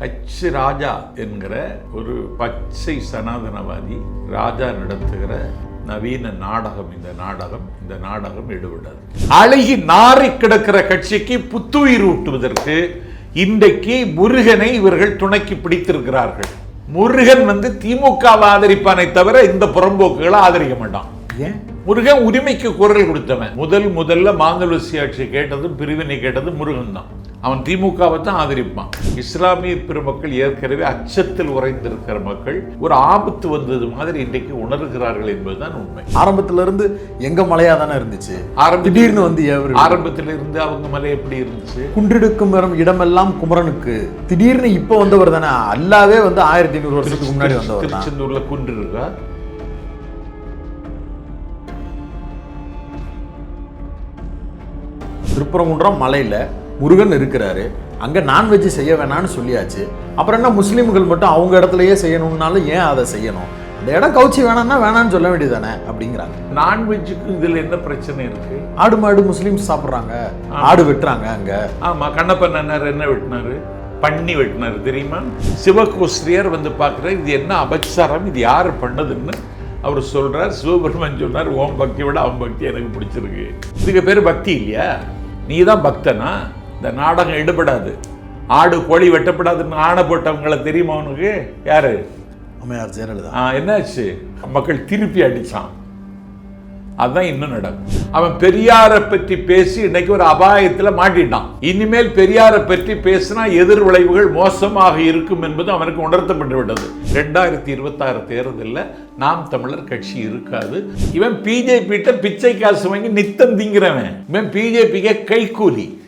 H ராஜா என்கிற ஒரு பச்சை சனாதனவாதி ராஜா நடத்துகிற நவீன நாடகம் இந்த நாடகம் இந்த நாடகம் எடுபடாது அழகி நாறி கிடக்கிற கட்சிக்கு புத்துயிர் ஊட்டுவதற்கு இன்றைக்கு முருகனை இவர்கள் துணைக்கு பிடித்திருக்கிறார்கள். முருகன் வந்து திமுகவை ஆதரிப்பானை தவிர இந்த புறம்போக்குகளை ஆதரிக்க மாட்டான். ஏன்? முருகன் உரிமைக்கு குரல் கொடுத்தவன். முதல் முதல்ல மாந்தலுசி ஆட்சி கேட்டதும் பிரிவினை கேட்டதும் முருகன் தான். அவன் திமுகவை தான் ஆதரிப்பான். இஸ்லாமிய பெருமக்கள் ஏற்கனவே அச்சத்தில் உறைந்திருக்கிற மக்கள் ஒரு ஆபத்து வந்தது மாதிரி இன்றைக்கு உணர்கிறார்கள் என்பதுதான் உண்மை. ஆரம்பத்துல இருந்து எங்க மலையா தானே இருந்துச்சு? திடீர்னு வந்து ஆரம்பத்தில் இருந்து அவங்க மலை எப்படி இருந்துச்சு? குன்றெடுக்கும் வரும் இடமெல்லாம் குமரனுக்கு. திடீர்னு இப்ப வந்தவர் தானே? அல்லாவே வந்து ஆயிரத்தி ஐநூறு வருஷத்துக்கு முன்னாடி வந்தவர் திருச்செந்தூர்ல குன்று இருக்கா? திருப்பரங்குன்றம் மலையில முருகன் இருக்கிறாரு. அங்க நான்வெஜ் செய்ய வேணாம்னு சொல்லியாச்சு. அப்புறம் என்ன முஸ்லீம்கள் மட்டும் அவங்க இடத்துலயே செய்யணும்னாலும் ஏன் அதை செய்யணும்? அந்த இடம் கவுச்சி வேணாம்னா வேணாம்னு சொல்ல வேண்டியதானே அப்படிங்கிறாங்க. நான்வெஜ்ஜுக்கு இதுல என்ன பிரச்சனை இருக்கு? ஆடு மாடு முஸ்லீம்ஸ் சாப்பிட்றாங்க. ஆடு வெட்டுறாங்க அங்க. ஆமா கண்ணப்பன் அண்ணார் என்ன வெட்டினாரு? பண்ணி வெட்டினாரு தெரியுமா? சிவகோஸ்ரியார் வந்து பார்க்குறாரு இது என்ன அபச்சாரம் இது யார் பண்ணதுன்னு அவர் சொல்றார். சிவபெருமன் சொன்னார் ஓம் பக்தி விட அவன் பக்தி எனக்கு பிடிச்சிருக்கு. இதுக்கு பேர் பக்தி இல்லையா? நீ தான் பக்தனா? இந்த நாடகம் எடுபடாது. ஆடு கோழி வெட்டப்படாதுன்னு ஆணை போட்டவங்கள தெரியுமா உனக்கு? யாரு? அம்மையார் ஜெயலலிதா. ஆ, என்னாச்சு? மக்கள் திருப்பி அடிச்சான். அதான் இன்னும் நடக்கும். அவன் பெரியாரை பற்றி பேசி இன்னைக்கு ஒரு அபாயத்துல மாட்டிட்டான். இனிமேல் பெரியாரை பற்றி பேசினா எதிர் விளைவுகள் மோசமாக இருக்கும் என்பது அவனுக்கு உணர்த்தப்பட்டு விட்டது. ரெண்டாயிரத்தி இருபத்தாறு தேர்தலில் நாம் தமிழர் கட்சி இருக்காது. இவன் பிஜேபிட்ட பிச்சை காசு வாங்கி நித்தம் திங்கிறவன். இவன் பிஜேபிக்கு கைக்கூலி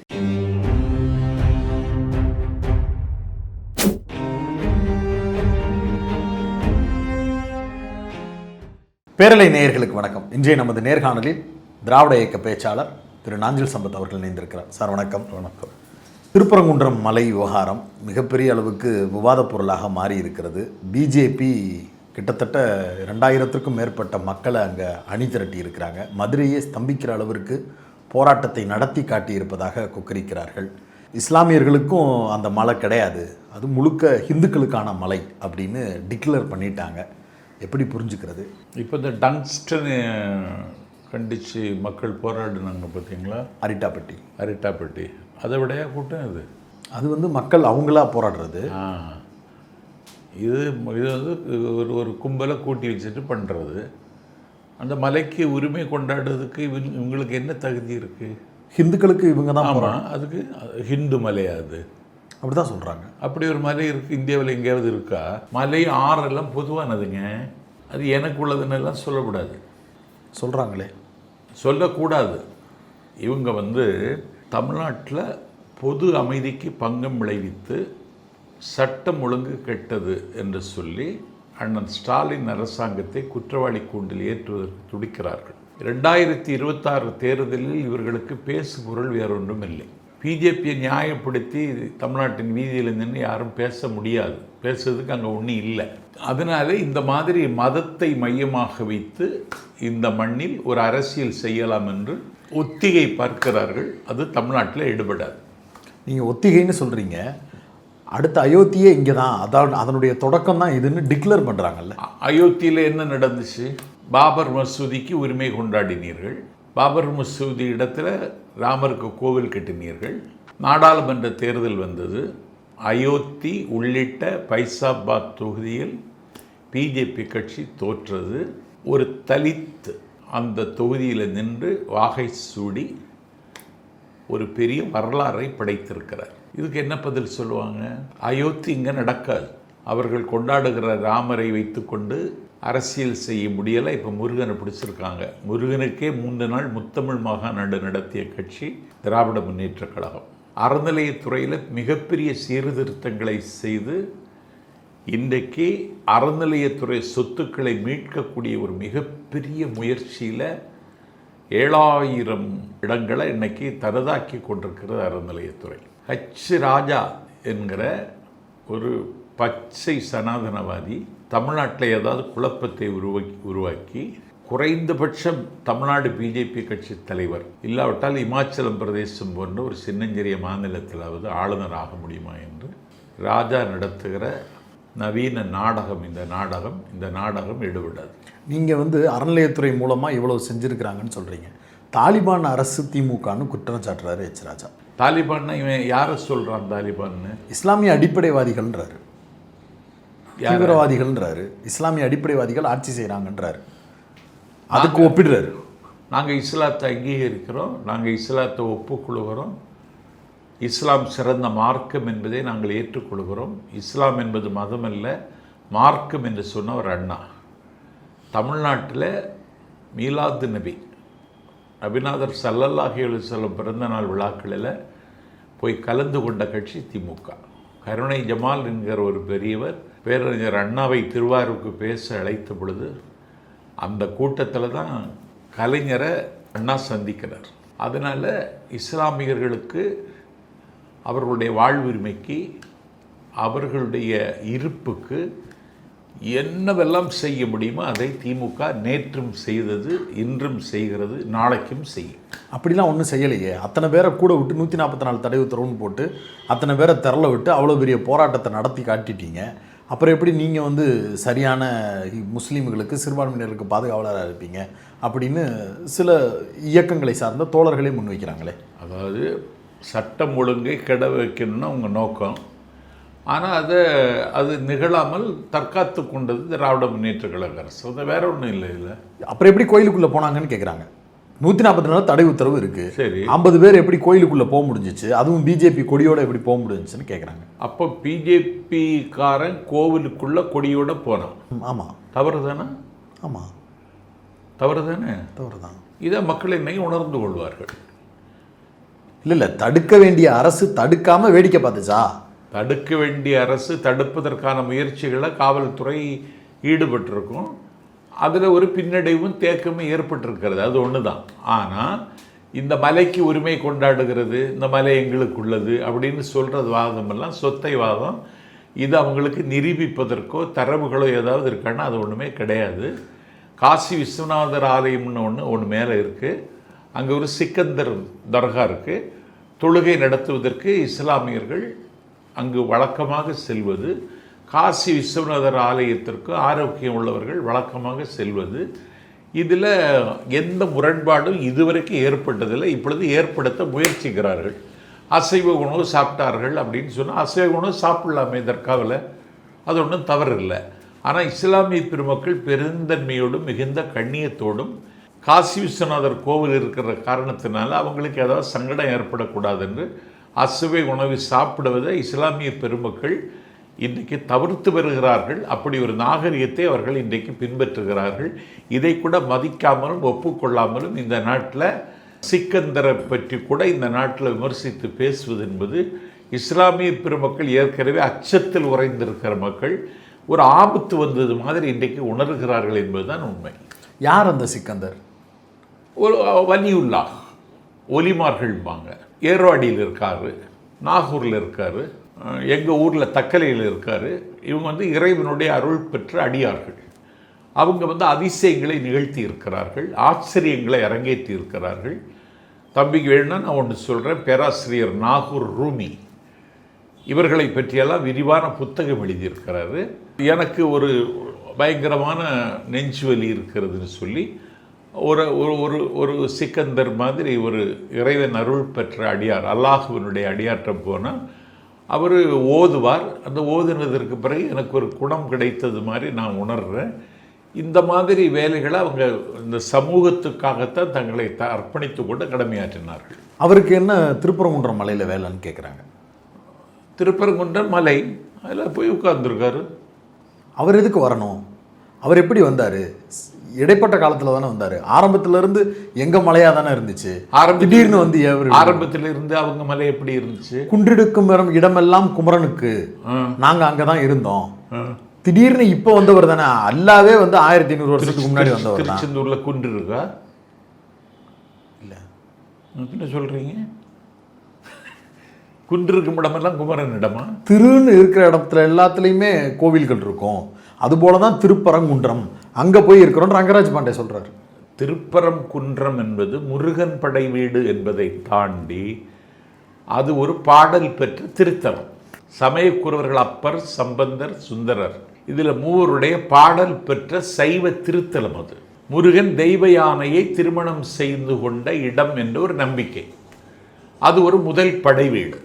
பேரலை நேயர்களுக்கு வணக்கம். இன்றைய நமது நேர்காணலில் திராவிட இயக்க பேச்சாளர் திரு நாஞ்சில் சம்பத் அவர்கள் இணைந்திருக்கிறார். சார் வணக்கம். வணக்கம். திருப்பரங்குன்றம் மலை விவகாரம் மிகப்பெரிய அளவுக்கு விவாதப் பொருளாக மாறி இருக்கிறது பிஜேபி கிட்டத்தட்ட ரெண்டாயிரத்திற்கும் மேற்பட்ட மக்களை அங்கே அணி திரட்டி இருக்கிறாங்க மதுரையை ஸ்தம்பிக்கிற அளவிற்கு போராட்டத்தை நடத்தி காட்டியிருப்பதாக கொக்கரிக்கிறார்கள். இஸ்லாமியர்களுக்கும் அந்த மலை கிடையாது. அது முழுக்க ஹிந்துக்களுக்கான மலை அப்படின்னு டிக்ளேர் பண்ணிட்டாங்க. எப்படி புரிஞ்சுக்கிறது? இப்போ இந்த டங்ஸ்டன் கண்டித்து மக்கள் போராடினாங்க பார்த்தீங்களா? அரிட்டாப்பட்டி. அரிட்டாப்பட்டி. அதை விடையா கூட்டம் இது அது வந்து மக்கள் அவங்களா போராடுறது. இது இது வந்து ஒரு ஒரு கும்பலை கூட்டி வச்சுட்டு பண்ணுறது அந்த மலைக்கு உரிமை கொண்டாடுறதுக்கு இவங்க இவங்களுக்கு என்ன தகுதி இருக்குது ஹிந்துக்களுக்கு இவங்க தான் அதுக்கு ஹிந்து மலையா அது. அப்படிதான் சொல்றாங்க. அப்படி ஒரு மலை இருக்குது இந்தியாவில் எங்கேயாவது இருக்கா? மலை ஆறெல்லாம் பொதுவானதுங்க அது எனக்கு உள்ளதுன்னு எல்லாம் சொல்லக்கூடாது. சொல்றாங்களே. சொல்லக்கூடாது. இவங்க வந்து தமிழ்நாட்டில் பொது அமைதிக்கு பங்கம் விளைவித்து சட்டம் ஒழுங்கு கெட்டது என்று சொல்லி அண்ணன் ஸ்டாலின் அரசாங்கத்தை குற்றவாளி கூண்டில் ஏற்றுவதற்கு துடிக்கிறார்கள். ரெண்டாயிரத்தி இருபத்தாறு தேர்தலில் இவர்களுக்கு பேசு பொருள் வேறொன்றும் இல்லை. பிஜேபியை நியாயப்படுத்தி தமிழ்நாட்டின் வீதியில் நின்று யாரும் பேச முடியாது. பேசுறதுக்கு அங்கே ஒன்றும் இல்லை. அதனால இந்த மாதிரி மதத்தை மையமாக வைத்து இந்த மண்ணில் ஒரு அரசியல் செய்யலாம் என்று ஒத்திகை பார்க்கிறார்கள். அது தமிழ்நாட்டில் எடுபடாது நீங்க ஒத்திகைன்னு சொல்றீங்க. அடுத்த அயோத்தியே இங்கே தான் அதான் அதனுடைய தொடக்கம் தான் இதுன்னு டிக்ளேர் பண்றாங்கல்ல. அ- அயோத்தியில் என்ன நடந்துச்சு? பாபர் மசூதிக்கு உரிமை கொண்டாடினீர்கள். பாபர் மசூதி இடத்துல ராமருக்கு கோவில் கட்டினீர்கள். நாடாளுமன்ற தேர்தல் வந்தது. அயோத்தி உள்ளிட்ட பைசாபாத் தொகுதியில் பிஜேபி கட்சி தோற்றது. ஒரு தலித் அந்த தொகுதியில் நின்று வாகை சூடி ஒரு பெரிய வரலாறை படைத்திருக்கிறார். இதுக்கு என்ன பதில் சொல்லுவாங்க? அயோத்தி இங்கே நடக்காது. அவர்கள் கொண்டாடுகிற ராமரை வைத்துக்கொண்டு அரசியல் செய்ய முடியலை. இப்போ முருகனை பிடிச்சிருக்காங்க. முருகனுக்கே மூன்று நாள் முத்தமிழ் மாகாநாடு நடத்திய கட்சி திராவிட முன்னேற்றக் கழகம். அறநிலையத்துறையில் மிகப்பெரிய சீர்திருத்தங்களை செய்து இன்றைக்கு அறநிலையத்துறை சொத்துக்களை மீட்கக்கூடிய ஒரு மிகப்பெரிய முயற்சியில் ஏழாயிரம் இடங்களை இன்றைக்கி தனதாக்கி கொண்டிருக்கிறது அறநிலையத்துறை. ஹச் ராஜா என்கிற ஒரு பச்சை சனாதனவாதி தமிழ்நாட்டில் ஏதாவது குழப்பத்தை உருவாக்கி உருவாக்கி குறைந்தபட்சம் தமிழ்நாடு பிஜேபி கட்சி தலைவர் இல்லாவிட்டால் இமாச்சலம் பிரதேசம் போன்ற ஒரு சின்னஞ்சிறிய மாநிலத்திலாவது ஆளுநர் ஆக முடியுமா என்று ராஜா நடத்துகிற நவீன நாடகம் இந்த நாடகம் இந்த நாடகம் எடுபடாது நீங்கள் வந்து அறநிலையத்துறை மூலமாக இவ்வளவு செஞ்சுருக்கிறாங்கன்னு சொல்கிறீங்க தாலிபான் அரசு திமுகன்னு குற்றம் சாட்டுறாரு எச் ராஜா. தாலிபான்னா இவன் யாரை சொல்கிறான் தாலிபான்னு? இஸ்லாமிய அடிப்படைவாதிகள்ன்றாரு? தீவிரவாதிகள்ன்றாரு. இஸ்லாமிய அடிப்படைவாதிகள் ஆட்சி செய்கிறாங்கன்றாரு அதுக்கு ஒப்பிடுறாரு. நாங்கள் இஸ்லாத்தை அங்கீகரிக்கிறோம். நாங்கள் இஸ்லாத்தை ஒப்புக்கொள்கிறோம். இஸ்லாம் சிறந்த மார்க்கம் என்பதை நாங்கள் ஏற்றுக்கொள்கிறோம். இஸ்லாம் என்பது மதம் அல்ல மார்க்கம் என்று சொன்னவர் அண்ணா. தமிழ்நாட்டில் மீலாது நபி நபிநாதர் சல்லல்லாஹி அலுவலம் பிறந்த நாள் விழாக்களில் போய் கலந்து கொண்ட கட்சி திமுக கருணை ஜமால் என்கிற ஒரு பெரியவர் பேரறிஞர் அண்ணாவை திருவாரூருக்கு பேச அழைத்த பொழுது அந்த கூட்டத்தில் தான் கலைஞரை அண்ணா சந்திக்கிறார். அதனால் இஸ்லாமியர்களுக்கு அவர்களுடைய வாழ்வுரிமைக்கு அவர்களுடைய இருப்புக்கு என்னவெல்லாம் செய்ய முடியுமோ அதை திமுக நேற்றும் செய்தது இன்றும் செய்கிறது நாளைக்கும் செய்யும். அப்படிலாம் ஒன்றும் செய்யலையே. அத்தனை பேரை கூட விட்டு நூற்றி நாற்பத்தி நாலு தடை உத்தரவுன்னு போட்டு அத்தனை பேரை திரள விட்டு அவ்வளோ பெரிய போராட்டத்தை நடத்தி காட்டிட்டீங்க. அப்புறம் எப்படி நீங்கள் வந்து சரியான முஸ்லீம்களுக்கு சிறுபான்மையினருக்கு பாதுகாவலராக இருப்பீங்க அப்படின்னு சில இயக்கங்களை சார்ந்த தோழர்களே முன்வைக்கிறாங்களே. அதாவது சட்டம் ஒழுங்கை கெட வைக்கணும்னு அவங்க நோக்கம். ஆனால் அதை அது நிகழாமல் தற்காத்து கொண்டது திராவிட முன்னேற்ற கழக அரசு. அது வேற ஒன்றும் இல்லை இல்லை அப்புறம் எப்படி கோயிலுக்குள்ளே போனாங்கன்னு கேட்குறாங்க நூற்றி நாற்பத்தி நாலு தடை உத்தரவு இருக்குது சரி. ஐம்பது பேர் எப்படி கோயிலுக்குள்ளே போக முடிஞ்சிச்சு அதுவும் பிஜேபி கொடியோட எப்படி போக முடிஞ்சுச்சுன்னு கேட்குறாங்க அப்போ பிஜேபிக்காரன் கோவிலுக்குள்ள கொடியோட போனான். ஆமாம் தவறு தானே ஆமாம் தவறு தானே தவறு தான் இதை மக்கள் இன்னைக்கு உணர்ந்து கொள்வார்கள். இல்லை இல்லை தடுக்க வேண்டிய அரசு தடுக்காமல் வேடிக்கை பார்த்துச்சா? தடுக்க வேண்டிய அரசு தடுப்பதற்கான முயற்சிகளை காவல்துறை ஈடுபட்டிருக்கும். அதில் ஒரு பின்னடைவும் தேக்கமும் ஏற்பட்டிருக்கிறது. அது ஒன்று தான் ஆனால் இந்த மலைக்கு உரிமை கொண்டாடுகிறது இந்த மலை எங்களுக்குள்ளது அப்படின்னு சொல்கிறது வாதமெல்லாம் சொத்தை வாதம் இது அவங்களுக்கு நிரூபிப்பதற்கோ தரவுகளோ ஏதாவது இருக்கான்னா அது ஒன்றுமே கிடையாது. காசி விஸ்வநாதர் ஆலயம்னு ஒன்று ஒன்று மேலே இருக்குது அங்கே ஒரு சிக்கந்தர் தர்கா இருக்குது தொழுகை நடத்துவதற்கு இஸ்லாமியர்கள் அங்கு வழக்கமாக செல்வது. காசி விஸ்வநாதர் ஆலயத்திற்கு ஆரோக்கியம் உள்ளவர்கள் வழக்கமாக செல்வது. இதில் எந்த முரண்பாடும் இதுவரைக்கும் ஏற்பட்டதில்லை. இப்பொழுது ஏற்படுத்த முயற்சிக்கிறார்கள். அசைவ உணவு சாப்பிட்டார்கள் அப்படின்னு சொன்னால் அசைவ உணவு சாப்பிடலாமே தற்காவில் அது ஒன்றும் தவறு இல்லை ஆனால் இஸ்லாமிய பெருமக்கள் பெருந்தன்மையோடும் மிகுந்த கண்ணியத்தோடும் காசி விஸ்வநாதர் கோவில் இருக்கிற காரணத்தினால அவங்களுக்கு ஏதாவது சங்கடம் ஏற்படக்கூடாது என்று அசுவை உணவு சாப்பிடுவதை இஸ்லாமிய பெருமக்கள் இன்றைக்கு தவிர்த்து வருகிறார்கள். அப்படி ஒரு நாகரிகத்தை அவர்கள் இன்றைக்கு பின்பற்றுகிறார்கள். இதை கூட மதிக்காமலும் ஒப்புக்கொள்ளாமலும் இந்த நாட்டில் சிக்கந்தரை பற்றி கூட இந்த நாட்டில் விமர்சித்து பேசுவது என்பது இஸ்லாமிய பெருமக்கள் ஏற்கனவே அச்சத்தில் உறைந்திருக்கிற மக்கள் ஒரு ஆபத்து வந்தது மாதிரி இன்றைக்கு உணர்கிறார்கள் என்பதுதான் உண்மை. யார் அந்த சிக்கந்தர்? ஒரு வலியுல்லா ஒலிமார்கள்பாங்க ஏர்வாடியில் இருக்காரு நாகூரில் இருக்காரு. எங்கள் ஊரில் தக்கலையில் இருக்கார். இவங்க வந்து இறைவனுடைய அருள் பெற்ற அடியார்கள். அவங்க வந்து அதிசயங்களை நிகழ்த்தி இருக்கிறார்கள். ஆச்சரியங்களை அரங்கேற்றி இருக்கிறார்கள். தம்பிக்கு வேணும்னா நான் ஒன்று சொல்கிறேன் பேராசிரியர் நாகூர் ரூமி. இவர்களை பற்றியெல்லாம் விரிவான புத்தகம் எழுதியிருக்கிறாரு. எனக்கு ஒரு பயங்கரமான நெஞ்சுவலி இருக்கிறதுன்னு சொல்லி ஒரு ஒரு ஒரு ஒரு சிக்கந்தர் மாதிரி ஒரு இறைவன் அருள் பெற்ற அடியார் அல்லாஹுவினுடைய அடியாற்றம் போனால் அவர் ஓதுவார். அந்த ஓதுனதற்கு பிறகு எனக்கு ஒரு குணம் கிடைத்தது மாதிரி நான் உணர்கிறேன் இந்த மாதிரி வேலைகளை அவங்க இந்த சமூகத்துக்காகத்தான் தங்களை த அர்ப்பணித்து கொண்டு கடமையாற்றினார்கள். அவருக்கு என்ன திருப்பரங்குன்றம் மலையில் வேலைன்னு கேட்குறாங்க திருப்பரங்குன்றம் மலை. அதில் போய் உட்கார்ந்துருக்காரு. அவர் எதுக்கு வரணும்? அவர் எப்படி வந்தார்? இடைப்பட்ட காலத்தில் தானே வந்தார். ஆரம்பத்திலேருந்து எங்கள் மலையாக தானே இருந்துச்சு. திடீர்னு வந்து ஆரம்பத்தில் இருந்து அவங்க மலை எப்படி இருந்துச்சு? குன்றெடுக்கும் வரும் இடமெல்லாம் குமரனுக்கு. நாங்கள் அங்கே தான் இருந்தோம். திடீர்னு இப்போ வந்தவர் தானே. அல்லாவே வந்து ஆயிரத்தி ஐநூறு வருஷத்துக்கு முன்னாடி வந்தவர் திருச்செந்தூர்ல குன்று இருக்கா இல்லை என்ன சொல்றீங்க? குன்று இருக்கும் இடமெல்லாம் குமரன் இடமா? திருன்னு இருக்கிற இடத்துல எல்லாத்துலேயுமே கோவில்கள் இருக்கும். அதுபோல தான் திருப்பரங்குன்றம். அங்கே போய் இருக்கிறோம் ரங்கராஜ் பாண்டே சொல்கிறார் திருப்பரம் குன்றம் என்பது முருகன் படை வீடு என்பதை தாண்டி அது ஒரு பாடல் பெற்ற திருத்தலம். சமயக்குறவர்கள் அப்பர் சம்பந்தர் சுந்தரர். இதில் மூவருடைய பாடல் பெற்ற சைவ திருத்தலம் அது. முருகன் தெய்வ யானையை திருமணம் செய்து கொண்ட இடம் என்ற ஒரு நம்பிக்கை. அது ஒரு முதல் படை வீடு.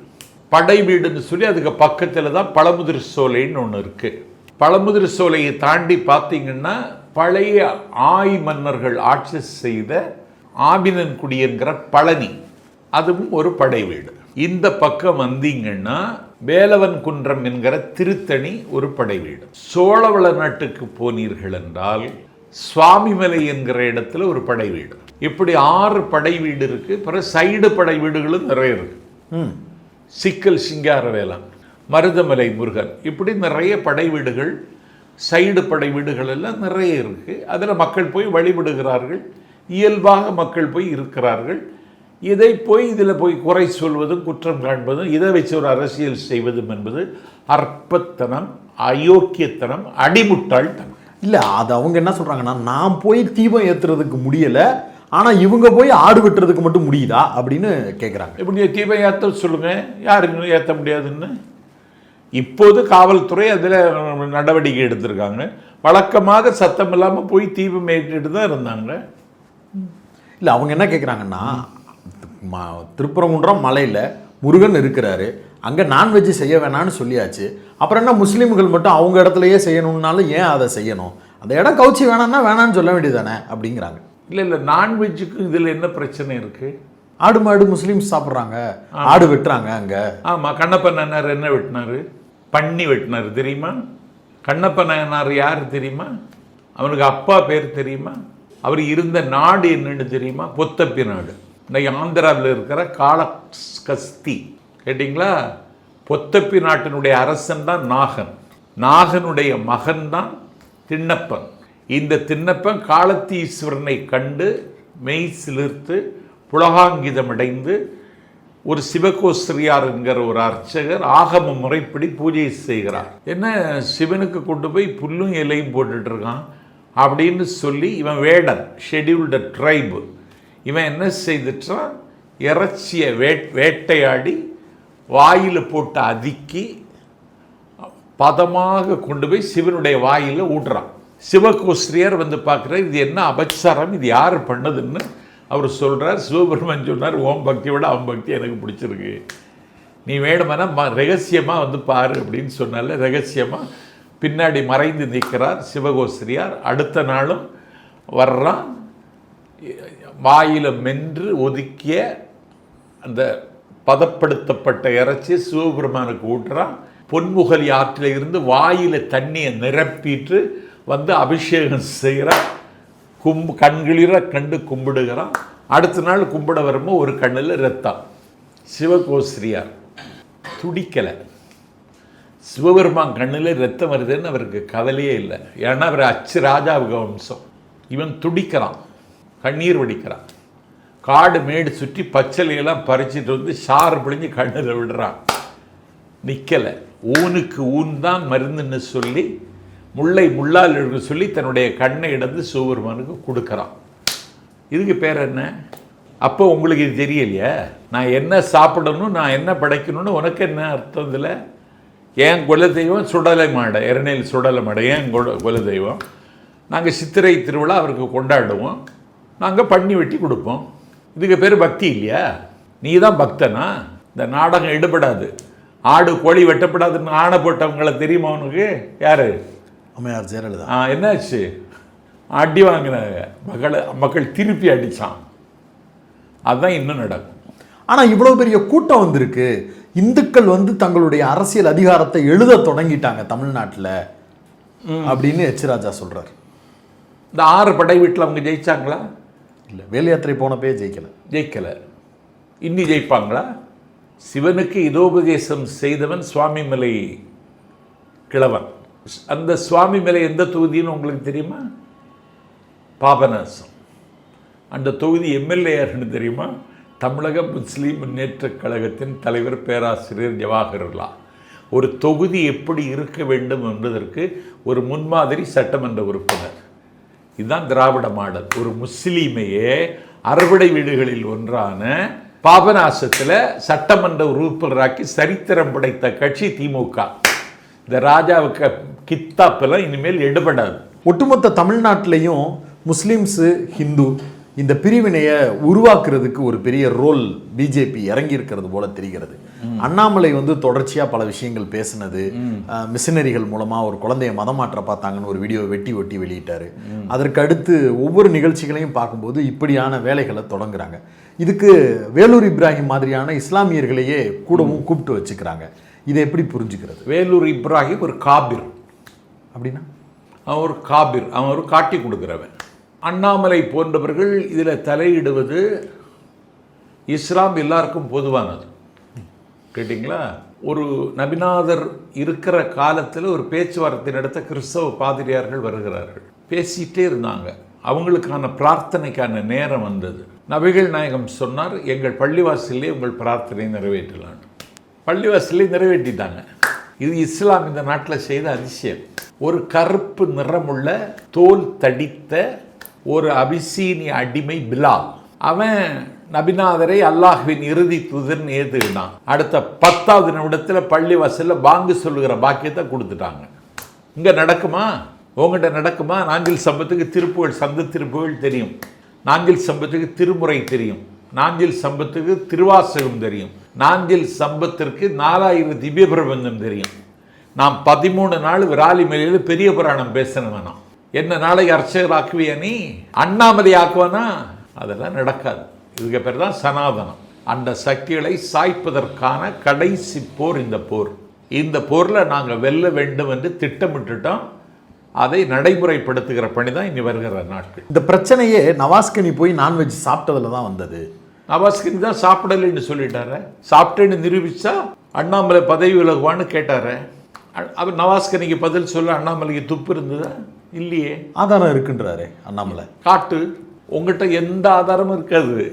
படை வீடுன்னு சொல்லி அதுக்கு பக்கத்தில் தான் பழமுதிர் சோலைன்னு ஒன்று இருக்குது பழமுதிர் சோலையை தாண்டி பார்த்தீங்கன்னா பழைய ஆய் மன்னர்கள் ஆட்சி செய்த ஆபினன்குடி என்கிற பழனி. அதுவும் ஒரு படை வீடு. இந்த பக்கம் வந்தீங்கன்னா வேலவன் குன்றம் என்கிற திருத்தணி ஒரு படை வீடு. சோழவள நாட்டுக்கு போனீர்கள் என்றால் சுவாமிமலை என்கிற இடத்துல ஒரு படை வீடு. இப்படி ஆறு படை வீடு இருக்கு. பிறகு சைடு படை வீடுகளும் நிறைய இருக்கு. ம். சிக்கல் சிங்காரவேலன் மருதமலை முருகன். இப்படி நிறைய படை வீடுகள் சைடு படை வீடுகள் எல்லாம் நிறைய இருக்கு. அதில் மக்கள் போய் வழிபடுகிறார்கள். இயல்பாக மக்கள் போய் இருக்கிறார்கள். இதை போய் இதில் போய் குறை சொல்வதும் குற்றம் காண்பதும் இதை வச்சு ஒரு அரசியல் செய்வதும் என்பது அற்பத்தனம் அயோக்கியத்தனம் அடிமுட்டாள்தனம் இல்லை அது அவங்க என்ன சொல்கிறாங்கன்னா நான் போய் தீபம் ஏற்றுறதுக்கு முடியலை ஆனால் இவங்க போய் ஆடு வெட்டுறதுக்கு மட்டும் முடியுதா? அப்படின்னு கேட்குறாங்க இப்படி தீபம் ஏற்ற சொல்லுங்க. யாருக்கு ஏற்ற முடியாதுன்னு? இப்போது காவல்துறை அதில் நடவடிக்கை எடுத்திருக்காங்க. வழக்கமாக சத்தம் இல்லாமல் போய் தீபம் ஏற்றிட்டு தான் இருந்தாங்க. இல்லை அவங்க என்ன கேட்குறாங்கன்னா திருப்பரங்குன்றம் மலையில் முருகன் இருக்கிறாரு. அங்கே நான்வெஜ் செய்ய வேணாம்னு சொல்லியாச்சு. அப்புறம் என்ன முஸ்லீம்கள் மட்டும் அவங்க இடத்துலையே செய்யணும்னாலும் ஏன் அதை செய்யணும்? அந்த இடம் கவுச்சி வேணாம்னா வேணாம்னு சொல்ல வேண்டியதானே அப்படிங்கிறாங்க. இல்லை இல்லை நான்வெஜ்ஜுக்கும் இதில் என்ன பிரச்சனை இருக்குது ஆடு மாடு முஸ்லீம்ஸ் சாப்பிட்றாங்க. ஆடு வெட்டுறாங்க அங்கே. ஆமாம் கண்ணப்ப நாயனார் என்ன வெட்டினாரு? பண்ணி வெட்டினார் தெரியுமா? கண்ணப்ப நாயனார் யார் தெரியுமா? அவனுக்கு அப்பா பேர் தெரியுமா? அவர் இருந்த நாடு என்னன்னு தெரியுமா? பொத்தப்பி நாடு. இன்னைக்கு ஆந்திராவில் இருக்கிற காளகஸ்தி கேட்டிங்களா? பொத்தப்பி நாட்டினுடைய அரசன் தான் நாகன். நாகனுடைய மகன் தான் திண்ணப்பன். இந்த திண்ணப்பன் காலத்தீஸ்வரனை கண்டு மெய் சிலிர்த்து புலகாங்கிதமடைந்து ஒரு சிவகோஸ்திரியார் என்கிற ஒரு அர்ச்சகர் ஆகம முறைப்படி பூஜை செய்கிறார். என்ன சிவனுக்கு கொண்டு போய் புல்லும் இலையும் போட்டுட்டு இருக்கான் அப்படின்னு சொல்லி இவன் வேடன் ஷெடியூல்டு ட்ரைபு இவன் என்ன செய்துட்டான்? இறைச்சியை வே வேட்டையாடி வாயில் போட்டு அதுக்கி பதமாக கொண்டு போய் சிவனுடைய வாயில் ஊட்டுறான். சிவகோஸ்திரியார் வந்து பார்க்குறார் இது என்ன அபச்சாரம்? இது யார் பண்ணதுன்னு? அவர் சொல்கிறார் சிவபெருமன் சொன்னார் ஓம் பக்தியோட விட அவன் பக்தி எனக்கு பிடிச்சிருக்கு. நீ வேணுமெனா ம ரகசியமாக வந்து பாரு அப்படின்னு சொன்னால ரகசியமாக பின்னாடி மறைந்து நிற்கிறார் சிவகோஸ்திரியார். அடுத்த நாளும் வர்றான். வாயில மென்று ஒதுக்கிய அந்த பதப்படுத்தப்பட்ட இறைச்சி சிவபெருமானுக்கு ஊட்டுறான். பொன்முகலி ஆற்றில் இருந்து வாயில் தண்ணியை நிரப்பிட்டு வந்து அபிஷேகம் செய்கிறான் கும்பு கண்களிற கண்டு கும்பிடுகிறான். அடுத்த நாள் கும்பிட வரும்போது ஒரு கண்ணில் ரத்தம் சிவகோஸ்ரியார் துடிக்கலை. சிவபெருமான் கண்ணில் ரத்தம் வருதுன்னு அவருக்கு கவலையே இல்லை. ஏன்னா அவர் அச்சு ராஜாவுக வம்சம். இவன் துடிக்கிறான். கண்ணீர் வடிக்கிறான். காடு மேடு சுற்றி பச்சலையெல்லாம் பறிச்சிட்டு வந்து சாறு பிழிஞ்சு கண்ணில் விடுறான். நிற்கலை ஊனுக்கு ஊன் தான் மருந்துன்னு சொல்லி முல்லை முள்ளால் எழுத சொல்லி தன்னுடைய கண்ணை இடந்து சிவபெருமானுக்கு கொடுக்குறான். இதுக்கு பேர் என்ன? அப்போ உங்களுக்கு இது தெரியலையா? நான் என்ன சாப்பிடணும் நான் என்ன படைக்கணும்னு உனக்கு என்ன அர்த்தம் இதில்? என் குலதெய்வம் சுடலை மாடை இரநேல் சுடலை மாடை ஏன் குல தெய்வம்? நாங்கள் சித்திரை திருவிழா அவருக்கு கொண்டாடுவோம். நாங்கள் பண்ணி வெட்டி கொடுப்போம். இதுக்கு பேர் பக்தி இல்லையா? நீ தான் பக்தனா? இந்த நாடகம் எடுபடாது. ஆடு கோழி வெட்டப்படாதுன்னு ஆணை போட்டவங்களை தெரியுமா உனக்கு? யார்? அம்மையார் ஜெயலலிதா. ஆ என்னாச்சு? அடி வாங்கினாங்க. மக்கள் மக்கள் திருப்பி அடிச்சான். அதுதான் இன்னும் நடக்கும். ஆனால் இவ்வளோ பெரிய கூட்டம் வந்திருக்கு. இந்துக்கள் வந்து தங்களுடைய அரசியல் அதிகாரத்தை எழுத தொடங்கிட்டாங்க தமிழ்நாட்டில். அப்படின்னு எச். ராஜா சொல்றார். இந்த ஆறு படை வீட்டில் அவங்க ஜெயிச்சாங்களா? இல்லை வேல் யாத்திரை போனப்பே ஜெயிக்கல. ஜெயிக்கலை. இன்னி ஜெயிப்பாங்களா? சிவனுக்கு இதோபதேசம் செய்தவன் சுவாமிமலை கிழவன். அந்த சுவாமி மேலே எந்த தொகுதின்னு உங்களுக்கு தெரியுமா? பாபநாசம். அந்த தொகுதி எம்எல்ஏ யாருன்னு தெரியுமா? தமிழக முஸ்லீம் முன்னேற்றக் கழகத்தின் தலைவர் பேராசிரியர் ஜவாஹர்லா ஒரு தொகுதி எப்படி இருக்க வேண்டும் என்பதற்கு ஒரு முன்மாதிரி சட்டமன்ற உறுப்பினர். இதுதான் திராவிட மாடல். ஒரு முஸ்லீமையே அறுவடை வீடுகளில் ஒன்றான பாபநாசத்தில் சட்டமன்ற உறுப்பினராக்கி சரித்திரம் படைத்த கட்சி திமுக. இந்த ராஜாவுக்கு கித்தாப்பெல்லாம் இனிமேல் எடுபடாது. ஒட்டுமொத்த தமிழ்நாட்டிலையும் முஸ்லீம்ஸு ஹிந்து இந்த பிரிவினையை உருவாக்குறதுக்கு ஒரு பெரிய ரோல் பிஜேபி இறங்கி இருக்கிறது போல தெரிகிறது. அண்ணாமலை வந்து தொடர்ச்சியா பல விஷயங்கள் பேசினது. மிஷினரிகள் மூலமா ஒரு குழந்தைய மதம் மாற்ற பார்த்தாங்கன்னு ஒரு வீடியோ வெட்டி ஒட்டி வெளியிட்டாரு. அதற்கு அடுத்து ஒவ்வொரு நிகழ்ச்சிகளையும் பார்க்கும்போது இப்படியான வேலைகளை தொடங்குறாங்க. இதுக்கு வேலூர் இப்ராஹிம் மாதிரியான இஸ்லாமியர்களையே கூடவும் கூப்பிட்டு வச்சுக்கிறாங்க. இதை எப்படி புரிஞ்சுக்கிறது? வேலூர் இப்ராஹிம் ஒரு காபிர். அப்படின்னா? அவன் ஒரு காபிர். அவன் ஒரு காட்டி கொடுக்கிறவன். அண்ணாமலை போன்றவர்கள் இதில் தலையிடுவது இஸ்லாம் எல்லாருக்கும் பொதுவானது. கேட்டிங்களா? ஒரு நபிநாதர் இருக்கிற காலத்தில் ஒரு பேச்சுவார்த்தை நடத்த கிறிஸ்தவ பாதிரியார்கள் வருகிறார்கள். பேசிட்டே இருந்தாங்க. அவங்களுக்கான பிரார்த்தனைக்கான நேரம் வந்தது. நபிகள் நாயகம் சொன்னார் எங்கள் பள்ளிவாசலே உங்கள் பிரார்த்தனை நிறைவேற்றலாம் பள்ளிவாசலே நிறைவேற்றிட்டாங்க. இது இஸ்லாம் இந்த நாட்டில் செய்த அதிசயம். ஒரு கருப்பு நிறமுள்ள தோல் தடித்த ஒரு அபிசீனிய அடிமை பிலால். அவன் நபிநாதரை அல்லாஹ்வின் இறுதி துதிர்னு ஏற்றுக்கிட்டான் அடுத்த பத்தாவது நிமிடத்தில் பள்ளி வாசல்ல பாங்கு சொல்லுகிற பாக்கியத்தை கொடுத்துட்டாங்க. இங்கே நடக்குமா? உங்ககிட்ட நடக்குமா? நாஞ்சில் சம்பத்துக்கு திருப்புகள் சந்த திருப்புகள் தெரியும். நாங்கில் சம்பத்துக்கு திருமுறை தெரியும். நாஞ்சில் சம்பத்துக்கு திருவாசகம் தெரியும். நாஞ்சில் சம்பத்திற்கு நாலாயிரம் திவ்ய பிரபஞ்சம் தெரியும். நான் பதிமூணு நாள் விராலி மலையில் பெரிய புராணம் பேசணும் வேணாம் என்ன நாளை அர்ச்சகர் ஆக்குவியா நீ? அண்ணாமலை ஆக்குவானா? அதெல்லாம் நடக்காது. இதுக்கு பேர் தான் சனாதனம். அந்த சக்திகளை சாய்ப்பதற்கான கடைசி போர் இந்த போர். இந்த போரில் நாங்கள் வெல்ல வேண்டும் என்று திட்டமிட்டுட்டோம். அதை நடைமுறைப்படுத்துகிற பணி தான் இனி வருகிற நாட்கள். இந்த பிரச்சனையே நவாஸ்கனி போய் நான்வெஜ் சாப்பிட்டதுல தான் வந்தது. நவாஸ்கனி தான் சாப்பிடலைன்னு சொல்லிட்டாரு. சாப்பிட்டேன்னு நிரூபிச்சா அண்ணாமலை பதவி விலகுவான்னு கேட்டாரு. அவர் நவாஸ்கனிக்கு பதில் சொல்ல அண்ணாமலைக்கு துப்பு இருந்ததா? இல்லையே. ஆதாரம் இருக்குன்றாரு அண்ணாமலை. காட்டு உங்ககிட்ட எந்த ஆதாரமும் இருக்காது.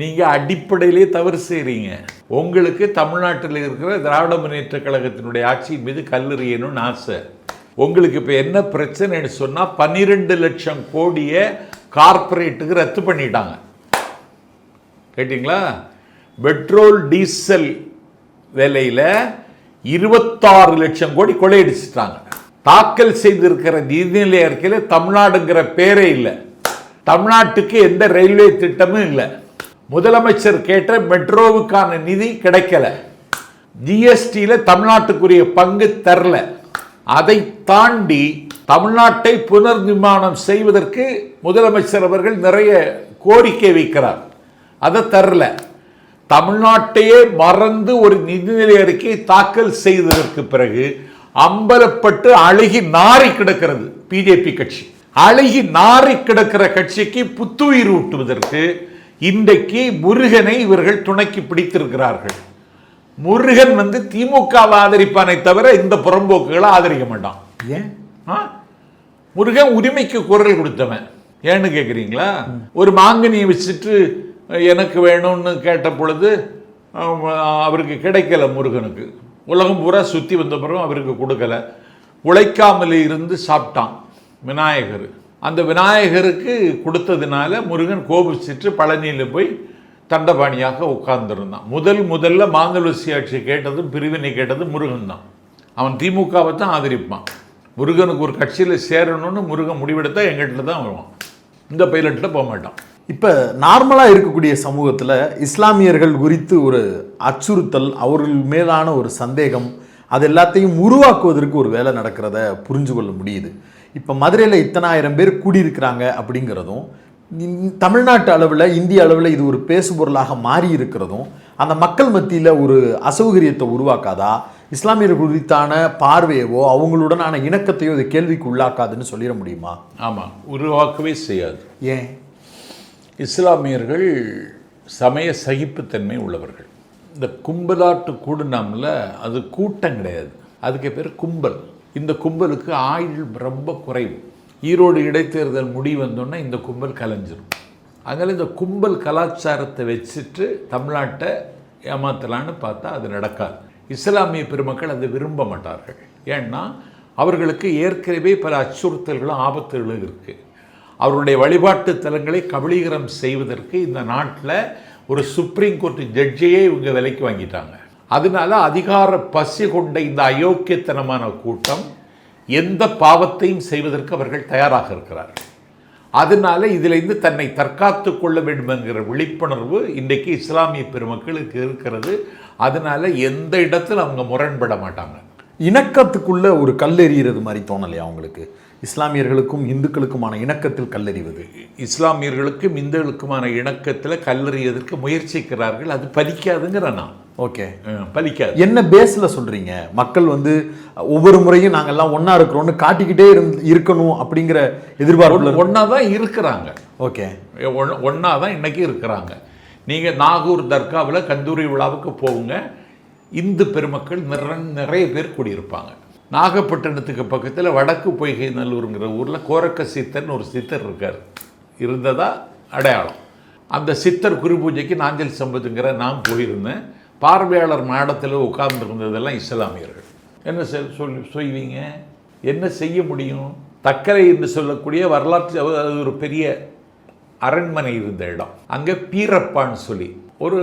நீங்கள் அடிப்படையிலே தவறு செய்கிறீங்க உங்களுக்கு தமிழ்நாட்டில் இருக்கிற திராவிட முன்னேற்ற கழகத்தினுடைய ஆட்சியின் மீது கல்லெறியணும்னு ஆசை. உங்களுக்கு இப்போ என்ன பிரச்சனைன்னு சொன்னால் பன்னிரெண்டு லட்சம் கோடியை கார்ப்பரேட்டுக்கு ரத்து பண்ணிட்டாங்க. கேட்டிங்களா? பெட்ரோல் டீசல் விலையில் இருபத்தாறு லட்சம் கோடி கொள்ளையடிச்சிட்டாங்க. தாக்கல் செய்திருக்கிற நிதிநிலை அறிக்கையில் தமிழ்நாடுங்கிற பேரே இல்லை. தமிழ்நாட்டுக்கு எந்த ரயில்வே திட்டமும் இல்லை. முதலமைச்சர் கேட்ட மெட்ரோவுக்கான நிதி கிடைக்கல. ஜிஎஸ்டியில் தமிழ்நாட்டுக்குரிய பங்கு தரல. அதை தாண்டி தமிழ்நாட்டை புனர் நிர்மாணம் செய்வதற்கு முதலமைச்சர் அவர்கள் நிறைய கோரிக்கை வைக்கிறார். அதை தரல. தமிழ்நாட்டையே மறந்து ஒரு நிதிநிலை அறிக்கை தாக்கல் செய்ததற்கு பிறகு அம்பலப்பட்டு அழுகி நாறி கிடக்கிறது பிஜேபி கட்சி. அழுகி நாறி கிடக்கிற கட்சிக்கு புத்துயிர் ஊட்டுவதற்கு இன்றைக்கு முருகனை இவர்கள் துணைக்கு பிடித்திருக்கிறார்கள். முருகன் வந்து திமுகவை ஆதரிப்பானே தவிர இந்த புறம்போக்குகளை ஆதரிக்க மாட்டான். ஏன்? முருகன் உரிமைக்கு குரல் கொடுத்தவன். ஏன்னு கேட்குறீங்களா ஒரு மாங்கனியை வச்சுட்டு எனக்கு வேணும்னு கேட்ட பொழுது அவருக்கு கிடைக்கல முருகனுக்கு. உலகம் பூரா சுற்றி வந்த பிறகு அவருக்கு கொடுக்கல. உழைக்காமல் இருந்து சாப்பிட்டான் விநாயகர். அந்த விநாயகருக்கு கொடுத்ததுனால முருகன் கோபிச்சிட்டு பழனியில் போய் தண்டபாணியாக உட்கார்ந்துருந்தான். முதல் முதல்ல மாந்தலுசி ஆட்சி கேட்டதும் பிரிவினை கேட்டதும் முருகன் தான். அவன் திமுகவை தான் ஆதரிப்பான். முருகனுக்கு ஒரு கட்சியில் சேரணும்னு முருகன் முடிவெடுத்தால் எங்கிட்ட தான் வருவான். இந்த பைலட்டில் போக மாட்டான். இப்போ நார்மலாக இருக்கக்கூடிய சமூகத்தில் இஸ்லாமியர்கள் குறித்து ஒரு அச்சுறுத்தல் அவர்கள் மேலான ஒரு சந்தேகம் அது எல்லாத்தையும் உருவாக்குவதற்கு ஒரு வேலை நடக்கிறத புரிஞ்சு கொள்ள முடியுது. இப்போ மதுரையில் இத்தனாயிரம் பேர் கூடியிருக்கிறாங்க அப்படிங்கிறதும் தமிழ்நாட்டு அளவில் இந்திய அளவில் இது ஒரு பேசுபொருளாக மாறி இருக்கிறதும் அந்த மக்கள் மத்தியில் ஒரு அசௌகரியத்தை உருவாக்காதா இஸ்லாமியர்கள் குறித்தான பார்வையவோ அவங்களுடனான இணக்கத்தையோ இது கேள்விக்கு உள்ளாக்காதுன்னு சொல்லிட முடியுமா? ஆமாம் உருவாக்கவே செய்யாது. ஏன்? இஸ்லாமியர்கள் சமய சகிப்புத்தன்மை உள்ளவர்கள். இந்த கும்பலாட்டு கூடுனாமில் அது கூட்டம் கிடையாது. அதுக்கு பேர் கும்பல். இந்த கும்பலுக்கு ஆயுள் ரொம்ப குறைவு. ஈரோடு இடைத்தேர்தல் முடிவு வந்தோன்னே இந்த கும்பல் கலைஞ்சிடும் அதனால் இந்த கும்பல் கலாச்சாரத்தை வச்சுட்டு தமிழ்நாட்டை ஏமாத்தலான்னு பார்த்தா அது நடக்காது. இஸ்லாமிய பெருமக்கள் அதை விரும்ப மாட்டார்கள். ஏன்னா அவர்களுக்கு ஏற்கனவே பல அச்சுறுத்தல்களும் ஆபத்துகளும் இருக்குது அவருடைய வழிபாட்டு தலங்களை கபலீகரம் செய்வதற்கு இந்த நாட்டில் ஒரு சுப்ரீம் கோர்ட் ஜட்ஜையே இவங்க விலைக்கு வாங்கிட்டாங்க. அதனால அதிகார பசி கொண்ட இந்த அயோக்கியத்தனமான கூட்டம் எந்த பாவத்தையும் செய்வதற்கு அவர்கள் தயாராக இருக்கிறார்கள். அதனால இதிலிருந்து தன்னை தற்காத்து கொள்ள வேண்டும் என்கிற விழிப்புணர்வு இன்றைக்கு இஸ்லாமிய பெருமக்களுக்கு இருக்கிறது. அதனால எந்த இடத்துல அவங்க முரண்பட மாட்டாங்க. இணக்கத்துக்குள்ள ஒரு கல் எறிகிறது மாதிரி தோணலையா அவங்களுக்கு இஸ்லாமியர்களுக்கும் இந்துக்களுக்குமான இணக்கத்தில் கல்லெறிவது. இஸ்லாமியர்களுக்கும் இந்துக்களுக்குமான இணக்கத்தில் கல்லறியதற்கு முயற்சிக்கிறார்கள். அது பலிக்காதுங்கிற நான். ஓகே. பலிக்காது. என்ன பேஸ்ல சொல்றீங்க? மக்கள் வந்து ஒவ்வொரு முறையும் நாங்கெல்லாம் ஒண்ணா இருக்கிறோம்னு காட்டிக்கிட்டே இருந்- இருக்கணும் அப்படிங்கிற எதிர்பார்ப்புல ஒன்றா தான் இருக்கிறாங்க. ஓகே. ஒன்றா தான் இன்னைக்கு இருக்கிறாங்க. நீங்கள் நாகூர் தர்காவில் கந்தூரி விழாவுக்கு போங்க இந்து பெருமக்கள் நிற நிறைய பேர் கூடியிருப்பாங்க. நாகப்பட்டினத்துக்கு பக்கத்தில் வடக்கு பொய்கை நல்லூருங்கிற ஊரில் கோரக்க சித்தர்னு ஒரு சித்தர் இருக்கார். இருந்ததா அடையாளம். அந்த சித்தர் குரு பூஜைக்கு நாஞ்சல் சம்பத்துங்கிற நான் போயிருந்தேன். பார்வையாளர் மாடத்தில் உட்கார்ந்துருந்ததெல்லாம் இஸ்லாமியர்கள். என்ன செல் சொல்லி செய்வீங்க என்ன செய்ய முடியும்? தக்கரை என்று சொல்லக்கூடிய வரலாற்று அது ஒரு பெரிய அரண்மனை இருந்த இடம். அங்கே பீரப்பான்னு சொல்லி ஒரு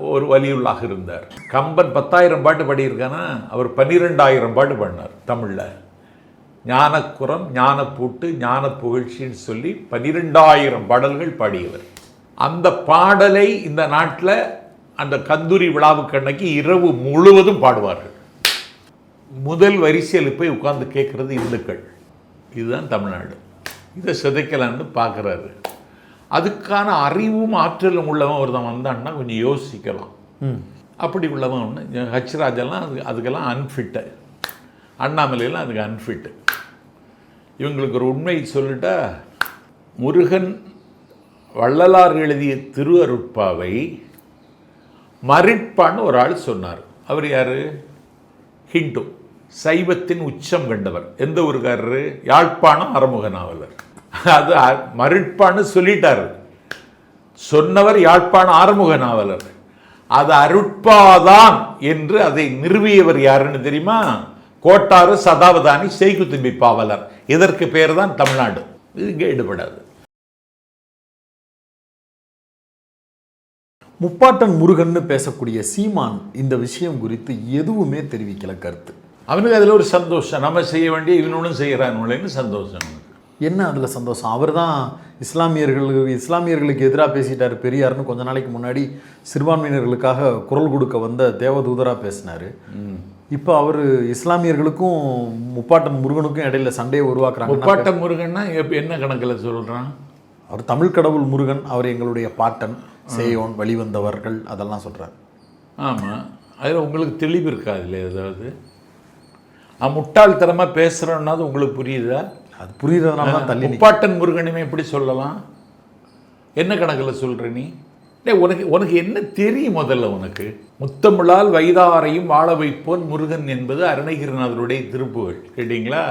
ஒரு வலியுள்ளாக இருந்தார். கம்பன் பத்தாயிரம் பாட்டு பாடியிருக்கானா? அவர் பன்னிரெண்டாயிரம் பாட்டு பாடினார் தமிழில். ஞானக்குரம் ஞானப்பூட்டு ஞான புகழ்ச்சின்னு சொல்லி பன்னிரெண்டாயிரம் பாடல்கள் பாடியவர். அந்த பாடலை இந்த நாட்டில் அந்த கந்தூரி விழாவுக்கு அன்னைக்கு இரவு முழுவதும் பாடுவார்கள். முதல் வரிசையில் போய் உட்கார்ந்து கேட்குறது இந்துக்கள். இதுதான் தமிழ்நாடு. இதை சிதைக்கலான்னு பார்க்குறாரு. அதுக்கான அறிவும் ஆற்றலும் உள்ளவன் ஒருத்தன் வந்தான்னா கொஞ்சம் யோசிக்கலாம். அப்படி உள்ளவன் ஒன்று ஹச் ராஜெல்லாம் அது அதுக்கெல்லாம் அன்ஃபிட்டு அண்ணாமலையெல்லாம் அதுக்கு அன்ஃபிட்டு இவங்களுக்கு ஒரு உண்மை சொல்லிட்டா முருகன் வள்ளலார் எழுதிய திருவருட்பாவை மறிட்பான்னு ஒரு ஆள் சொன்னார். அவர் யார்? ஹிண்டு சைவத்தின் உச்சம் கண்டவர். எந்த ஊருக்காரரு? யாழ்ப்பாணம் அறமுக நாவலர் அது மறிட்பான்னு சொல்லிட்டார். சொன்னவர் யாழ்ப்பாணம் ஆறுமுக நாவலர். அது அருட்பாதான் என்று அதை நிறுவியவர் யாருன்னு தெரியுமா? கோட்டாறு சதாவதானி செய்குத்தும்பி பாவலர். இதற்கு பேர் தான் தமிழ்நாடு. இது ஈடுபடாது. முப்பாட்டன் முருகன்னு பேசக்கூடிய சீமான் இந்த விஷயம் குறித்து எதுவுமே தெரிவிக்கல கருத்து. அவனுக்கு அதில் ஒரு சந்தோஷம். நம்ம செய்ய வேண்டிய இவனும் செய்கிறானுங்களேன்னு சந்தோஷம். அவனுக்கு என்ன அதில் சந்தோஷம்? அவர் தான் இஸ்லாமியர்களுக்கு இஸ்லாமியர்களுக்கு எதிராக பேசிட்டார் பெரியார்னு கொஞ்ச நாளைக்கு முன்னாடி சிறுபான்மையினர்களுக்காக குரல் கொடுக்க வந்த தேவதூதராக பேசினார். இப்போ அவர் இஸ்லாமியர்களுக்கும் முப்பாட்டன் முருகனுக்கும் இடையில சண்டையை உருவாக்குறாங்க. முப்பாட்ட முருகன்னா எப்ப- என்ன கணக்கில் சொல்கிறான் அவர் தமிழ் கடவுள் முருகன் அவர் எங்களுடைய பாட்டன் சேயோன் வழிவந்தவர்கள் அதெல்லாம் சொல்றார். ஆமாம் அதில் உங்களுக்கு தெளிவு இருக்கா அதில் ஏதாவது? முட்டாள்தனமாக பேசுகிறேன்னாது உங்களுக்கு புரியுதா? அது புரியுறதுனால தான் தள்ளி முப்பாட்டன் முருகனுமே எப்படி சொல்லலாம்? என்ன கணக்கில் சொல்கிற நீ? உனக்கு உனக்கு என்ன தெரியும் முதல்ல உனக்கு? முத்தமிழால் வைதாரையும் வாழ வைப்போன் முருகன் என்பது அருணகிரிநாதருடைய திருப்புகள் கேட்டிங்களா?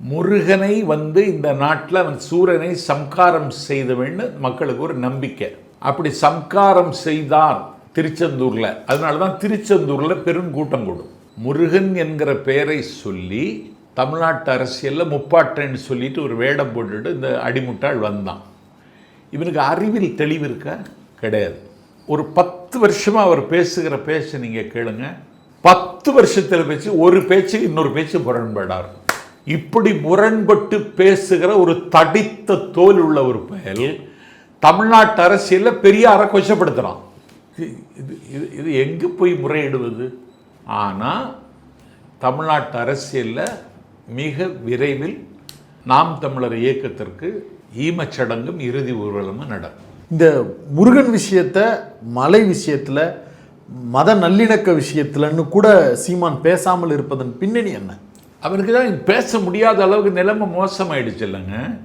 முருகனை வந்து இந்த நாட்டில் அவன் சூரனை சம்காரம் செய்தவன்னு மக்களுக்கு ஒரு நம்பிக்கை. அப்படி சம்காரம் செய்தார் திருச்செந்தூரில். அதனால தான் திருச்செந்தூரில் பெருங்கூட்டம் கூடும். முருகன் என்கிற பெயரை சொல்லி தமிழ்நாட்டு அரசியலில் முப்பாட்டன்னு சொல்லிட்டு ஒரு வேடம் போட்டுட்டு இந்த அடிமுட்டாள் வந்தான். இவனுக்கு அறிவில் தெளிவு இருக்கா? கிடையாது. ஒரு பத்து வருஷமாக அவர் பேசுகிற பேச்சு நீங்கள் கேளுங்க. பத்து வருஷத்தில் பேச்சு ஒரு பேச்சு இன்னொரு பேச்சு முரண்படார். இப்படி முரண்பட்டு பேசுகிற ஒரு தடித்த தோல் உள்ள ஒரு பயல் தமிழ்நாட்டு அரசியலில் பெரியாரை கொச்சப்படுத்துகிறான் இது இது இது எங்கே போய் முறையிடுவது? ஆனால் தமிழ்நாட்டு அரசியலில் மிக விரைவில் நாம் தமிழர் இயக்கத்திற்கு ஈமச்சடங்கும் இறுதி ஊர்வலமும் நடக்கும் இந்த முருகன் விஷயத்த மலை விஷயத்துல மத நல்லிணக்க விஷயத்துலன்னு கூட சீமான் பேசாமல் இருப்பதன் பின்னணி என்ன? அவனுக்கு தான் பேச முடியாத அளவுக்கு நிலைமை மோசமாயிடுச்சு இல்லைங்க.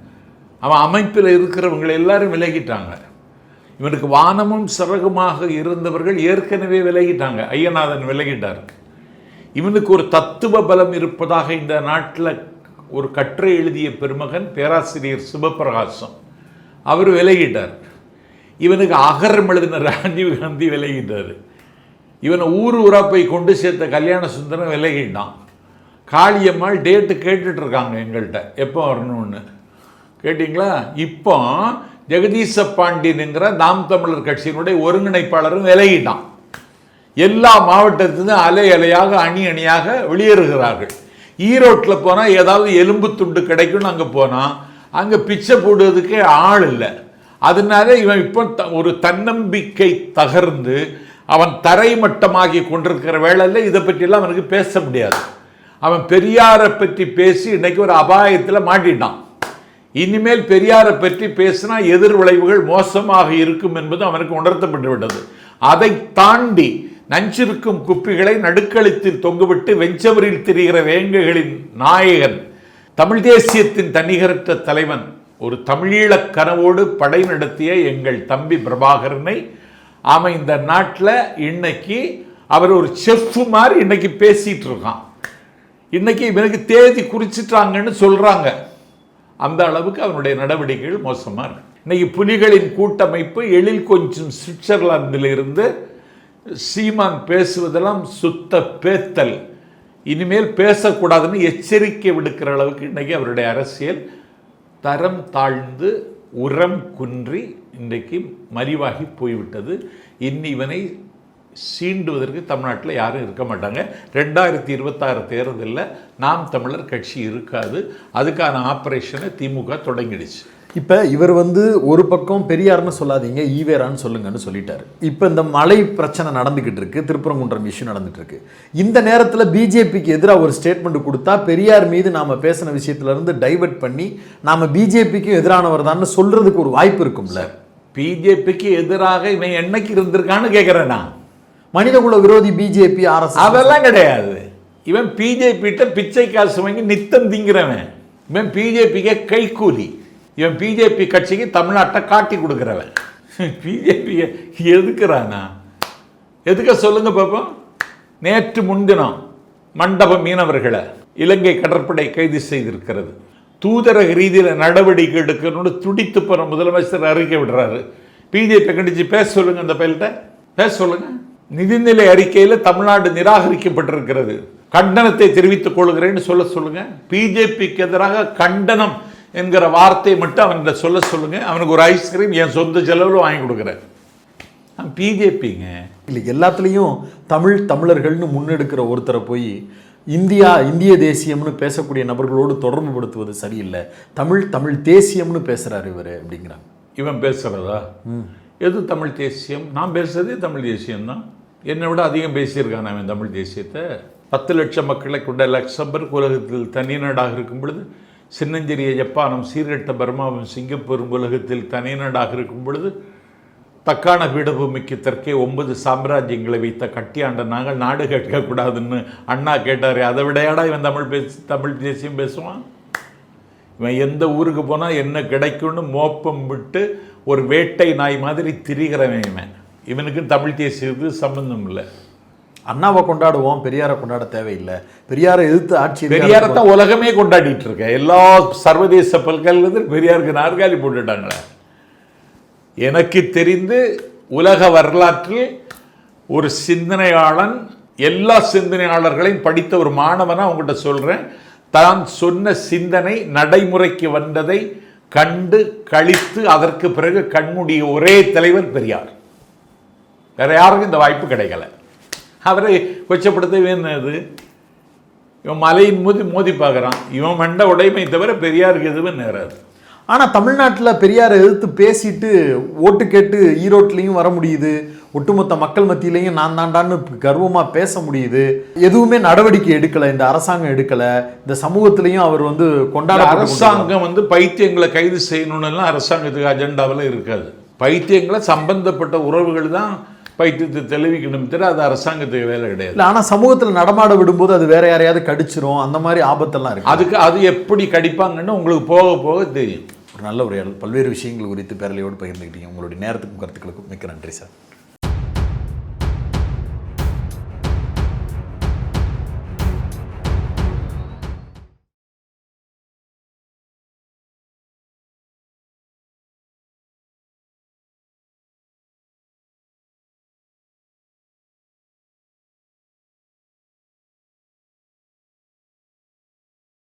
அவன் அமைப்பில் இருக்கிறவங்க எல்லாரும் விலகிட்டாங்க. இவனுக்கு வானமும் சிறகுமாக இருந்தவர்கள் ஏற்கனவே விலகிட்டாங்க. ஐயநாதன் விலகிட்டார். இவனுக்கு ஒரு தத்துவ பலம் இருப்பதாக இந்த நாட்டில் ஒரு கற்றை எழுதிய பெருமகன் பேராசிரியர் சிவபிரகாசம். அவர் விலகிட்டார். இவனுக்கு அகரம் எழுதின ராஜீவ் காந்தி விலகிட்டார். இவனை ஊர் ஊராக போய் கொண்டு சேர்த்த கல்யாண சுந்தரம் விலகிட்டான். காளியம்மாள் டேட்டு கேட்டுட்ருக்காங்க எங்கள்கிட்ட. எப்போ வரணும்னு. கேட்டிங்களா? இப்போ ஜெகதீச பாண்டியனுங்கிற நாம் தமிழர் கட்சியினுடைய ஒருங்கிணைப்பாளரும் விலகிட்டான். எல்லா மாவட்டத்திலும் அலை அலையாக அணி அணியாக வெளியேறுகிறார்கள். ஈரோட்டில் போனால் ஏதாவது எலும்பு துண்டு கிடைக்கும்னு அங்கே போனால் அங்கே பிச்சை போடுவதுக்கே ஆள் இல்லை. அதனால இவன் இப்போ த- ஒரு தன்னம்பிக்கை தகர்ந்து அவன் தரைமட்டமாகி கொண்டிருக்கிற வேளையில் இதை பற்றியெல்லாம் அவனுக்கு பேச முடியாது. அவன் பெரியாரை பற்றி பேசி இன்னைக்கு ஒரு அபாயத்தில் மாட்டிட்டான். இனிமேல் பெரியாரை பற்றி பேசினா எதிர் விளைவுகள் மோசமாக இருக்கும் என்பது அவனுக்கு உணர்த்தப்பட்டு விட்டது. அதை தாண்டி நஞ்சிருக்கும் குப்பிகளை நடுக்களத்தில் தொங்குவிட்டு வெஞ்சவரில் திரிகிற வேங்கைகளின் நாயகன் தமிழ் தேசியத்தின் தன்னிகரற்ற தலைவன் ஒரு தமிழீழக் கனவோடு படை நடத்திய எங்கள் தம்பி பிரபாகரனை அவன் இந்த நாட்டில் இன்னைக்கு அவர் ஒரு செஃப் மாதிரி இன்னைக்கு பேசிகிட்டு இருக்கான். இன்னைக்கு இவனுக்கு தேதி குறிச்சிட்டாங்கன்னு சொல்கிறாங்க அந்த அளவுக்கு அவனுடைய நடவடிக்கைகள் மோசமாக இருக்கு. இன்னைக்கு புலிகளின் கூட்டமைப்பு எழில் கொஞ்சம் சுவிட்சர்லாந்திலிருந்து சீமான் பேசுவதெல்லாம் சுத்த பேத்தல். இனிமேல் பேசக்கூடாதுன்னு எச்சரிக்கை விடுக்கிற அளவுக்கு இன்றைக்கி அவருடைய அரசியல் தரம் தாழ்ந்து உரம் குன்றி இன்றைக்கு மலிவாகி போய்விட்டது. இன்னி இவனை சீண்டுவதற்கு தமிழ்நாட்டில் யாரும் இருக்க மாட்டாங்க. ரெண்டாயிரத்தி இருபத்தாறு தேர்தலில் நாம் தமிழர் கட்சி இருக்காது. அதுக்கான ஆப்ரேஷனை திமுக தொடங்கிடுச்சு. இப்போ இவர் வந்து ஒரு பக்கம் பெரியார்னு சொல்லாதீங்க ஈவேரான்னு சொல்லுங்கன்னு சொல்லிட்டாரு. இப்போ இந்த மழை பிரச்சனை நடந்துகிட்டு இருக்கு திருப்பரங்குன்றம் இஷ்யூ நடந்துட்டு இருக்கு. இந்த நேரத்தில் பிஜேபிக்கு எதிராக ஒரு ஸ்டேட்மெண்ட் கொடுத்தா பெரியார் மீது நாம பேசின விஷயத்துல இருந்து டைவர்ட் பண்ணி நாம பிஜேபிக்கும் எதிரானவர் தான் சொல்றதுக்கு ஒரு வாய்ப்பு இருக்கும்ல? பிஜேபிக்கு எதிராக இவன் என்னைக்கு இருந்திருக்கான்னு கேட்குறேன் நான். மனிதகுல விரோதி பிஜேபி ஆர்எஸ் அதெல்லாம் கிடையாது. இவன் பிஜேபிட்ட பிச்சை காசு வாங்கி நித்தம் திங்கிறவன். இவன் பிஜேபிக்கு கைக்கூலி இவன் பிஜேபி கட்சிக்கு தமிழ்நாட்டை காட்டி கொடுக்குறவன். பிஜேபியை எதுக்குறானா? எதுக்க சொல்லுங்க பாப்போம். நேற்று முன்தினம் மண்டப மீனவர்களை இலங்கை கடற்படை கைது செய்திருக்கிறது. தூதரக ரீதியில் நடவடிக்கை எடுக்கணும்னு துடித்து போகிற முதலமைச்சர் அறிக்கை விடுறாரு. பிஜேபி கண்டிச்சு பேச சொல்லுங்க அந்த பயில்கிட்ட. பேச சொல்லுங்க. நிதிநிலை அறிக்கையில் தமிழ்நாடு நிராகரிக்கப்பட்டிருக்கிறது. கண்டனத்தை தெரிவித்துக் கொள்கிறேன்னு சொல்ல சொல்லுங்க. பிஜேபிக்கு எதிராக கண்டனம் என்கிற வார்த்தையை மட்டும் அவன்கிட்ட சொல்ல சொல்லுங்க. அவனுக்கு ஒரு ஐஸ்கிரீம் என் சொந்த செலவில் வாங்கி கொடுக்குறேன். பிஜேபிங்க. இல்லை எல்லாத்துலேயும் தமிழ் தமிழர்கள்னு முன்னெடுக்கிற ஒருத்தரை போய் இந்தியா இந்திய தேசியம்னு பேசக்கூடிய நபர்களோடு தொடர்பு படுத்துவது சரியில்லை. தமிழ் தமிழ் தேசியம்னு பேசுறாரு இவர் அப்படிங்கிறாங்க. இவன் பேசுறதா? எது தமிழ் தேசியம்? நான் பேசுறதே தமிழ் தேசியம்தான். என்னை விட அதிகம் பேசியிருக்கான் அவன் தமிழ் தேசியத்தை. பத்து லட்சம் மக்களை கொண்ட லக்சம்பர்க் உலகத்தில் தனி நாடாக இருக்கும் பொழுது சின்னஞ்சிறிய ஜப்பானும் சீர்கெட்ட பர்மாவும் சிங்கப்பூரும் உலகத்தில் தனிநாடாக இருக்கும் பொழுது தக்கான பீடபூமிக்கு தெற்கே ஒன்பது சாம்ராஜ்யங்களை வைத்த கட்டியாண்ட நாங்கள் நாடு கேட்கக்கூடாதுன்னு அண்ணா கேட்டார் அதை விடையாடா இவன் தமிழ் பேசி தமிழ் தேசியம் பேசுவான்? இவன் எந்த ஊருக்கு போனால் என்ன கிடைக்கும்னு மோப்பம் விட்டு ஒரு வேட்டை நாய் மாதிரி திரிகிறவன் இவன். இவனுக்கு தமிழ் தேசியத்துக்கு சம்மந்தம் இல்லை. அண்ணாவை கொண்டாடுவோம் பெரியாரை கொண்டாட தேவையில்லை. பெரியாரை எதிர்த்து ஆட்சி பெரியாரத்தான் உலகமே கொண்டாடிட்டு இருக்க. எல்லா சர்வதேச பல்கலைக்கழகத்தில் பெரியாருக்கு நாற்காலி போட்டுட்டாங்களே எனக்கு தெரிந்து உலக வரலாற்றில் ஒரு சிந்தனையாளன் எல்லா சிந்தனையாளர்களையும் படித்த ஒரு மாணவனா உங்ககிட்ட சொல்றேன். தான் சொன்ன சிந்தனை நடைமுறைக்கு வந்ததை கண்டு கழித்து அதற்கு பிறகு கண்மூடிய ஒரே தலைவர் பெரியார். வேற யாருக்கும் இந்த வாய்ப்பு கிடைக்கல. அவரை கொச்சப்படுத்தவே என்னது இவன் மலையின் மோதி மோதி பார்க்குறான். இவன் மண்ட உடைமை தவிர பெரியாருக்கு எதுவும் நேராது. ஆனால் தமிழ்நாட்டில் பெரியாரை எதிர்த்து பேசிட்டு ஓட்டு கேட்டு ஈரோட்லேயும் வர முடியுது. ஒட்டுமொத்த மக்கள் மத்தியிலையும் நான் தாண்டான்னு கர்வமாக பேச முடியுது. எதுவுமே நடவடிக்கை எடுக்கலை இந்த அரசாங்கம் எடுக்கலை. இந்த சமூகத்திலையும் அவர் வந்து கொண்டாட அரசாங்கம் வந்து பைத்தியங்களை கைது செய்யணும்னு எல்லாம் அரசாங்கத்துக்கு அஜெண்டாவில் இருக்காது. பைத்தியங்களை சம்பந்தப்பட்ட உறவுகள் தான் பைத்தியத்தை தெளிவிக்கணும். தவிர அது அரசாங்கத்துக்கு வேலை கிடையாது. இல்லை ஆனால் சமூகத்தில் நடமாட விடும்போது அது வேற யாரையாவது கடிச்சிரும். அந்த மாதிரி ஆபத்தெல்லாம் இருக்கு. அதுக்கு அது எப்படி கடிப்பாங்கன்னு உங்களுக்கு போக போக தெரியும். ஒரு நல்ல உரையாடல் பல்வேறு விஷயங்கள் குறித்து பேரலையோடு பகிர்ந்துக்கிட்டீங்க உங்களுடைய நேரத்துக்கும் கருத்துக்களுக்கும் மிக்க நன்றி சார்.